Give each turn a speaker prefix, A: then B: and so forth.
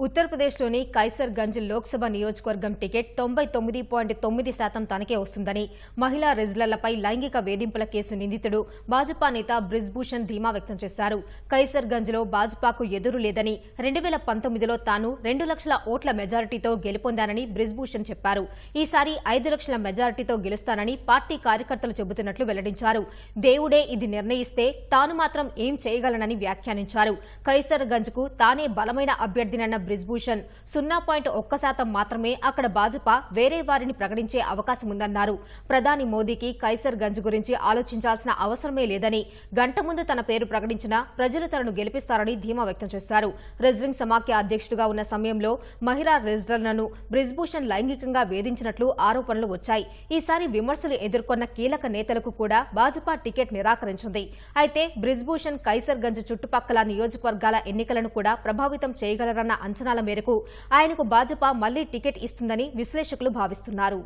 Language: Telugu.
A: ఉత్తరప్రదేశ్లోని కైసర్గంజ్ లోక్సభ నియోజకవర్గం టికెట్ తొంభై తొమ్మిది పాయింట్ తొమ్మిది శాతం తనకే వస్తుందని మహిళా రెజ్లర్లపై లైంగిక వేధింపుల కేసు నిందితుడు భాజపా నేత బ్రిజ్భూషణ్ ధీమా వ్యక్తం చేశారు. కైసర్ గంజ్లో భాజపాకు ఎదురు లేదని రెండు వేల పంతొమ్మిదిలో తాను రెండు లక్షల ఓట్ల మెజారిటీతో గెలుపొందానని బ్రిజ్భూషణ్ చెప్పారు. ఈసారి ఐదు లక్షల మెజారిటీతో గెలుస్తానని పార్టీ కార్యకర్తలు చెబుతున్నట్లు వెల్లడించారు. దేవుడే ఇది నిర్ణయిస్తే తాను మాత్రం ఏం చేయగలనని వ్యాఖ్యానించారు. కైసర్ గంజ్కు తానే బలమైన అభ్యర్థినన్న బ్రిజ్భూషణ్. సున్నా పాయింట్ ఒక్క శాతం మాత్రమే అక్కడ భాజపా వేరే వారిని ప్రకటించే అవకాశం ఉందన్నారు. ప్రధాని మోదీకి కైసర్ గంజ్ గురించి ఆలోచించాల్సిన అవసరమే లేదని గంట ముందు తన పేరు ప్రకటించినా ప్రజలు తనను గెలిపిస్తారని ధీమా వ్యక్తం చేశారు. రెజ్లింగ్ సమాఖ్య అధ్యక్షుడిగా ఉన్న సమయంలో మహిళా రెజ్లర్లను బ్రిజ్భూషణ్ లైంగికంగా వేధించినట్లు ఆరోపణలు వచ్చాయి. ఈసారి విమర్శలు ఎదుర్కొన్న కీలక నేతలకు కూడా భాజపా టికెట్ నిరాకరించింది. అయితే బ్రిజ్భూషణ్ కైసర్ గంజ్ చుట్టుపక్కల నియోజకవర్గాల ఎన్నికలను కూడా ప్రభావితం చేయగలరన్న అంచనాల మేరకు ఆయనకు భాజపా మళ్ళీ టికెట్ ఇస్తుందని విశ్లేషకులు భావిస్తున్నారు.